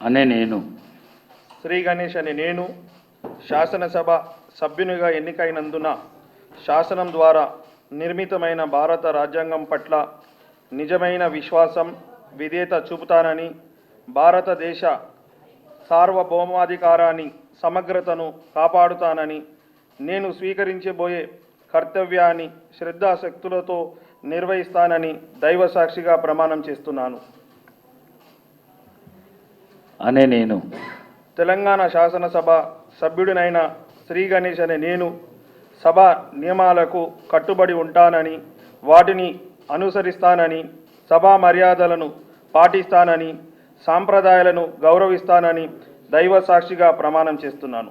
అనే నేను. శ్రీ గణేష్ అనే నేను శాసనసభ సభ్యునిగా ఎన్నికైనందున శాసనం ద్వారా నిర్మితమైన భారత రాజ్యాంగం పట్ల నిజమైన విశ్వాసం విధేయత చూపుతానని భారతదేశ సార్వభౌమాధికారాన్ని సమగ్రతను కాపాడుతానని నేను స్వీకరించబోయే కర్తవ్యాన్ని శ్రద్ధాశక్తులతో నిర్వహిస్తానని దైవ సాక్షిగా ప్రమాణం చేస్తున్నాను. అనే నేను. తెలంగాణ శాసనసభ సభ్యుడినైన శ్రీ గణేష్ అనే నేను సభ నియమాలకు కట్టుబడి ఉంటానని వాటిని అనుసరిస్తానని సభా మర్యాదలను పాటిస్తానని సాంప్రదాయాలను గౌరవిస్తానని దైవ సాక్షిగా ప్రమాణం చేస్తున్నాను.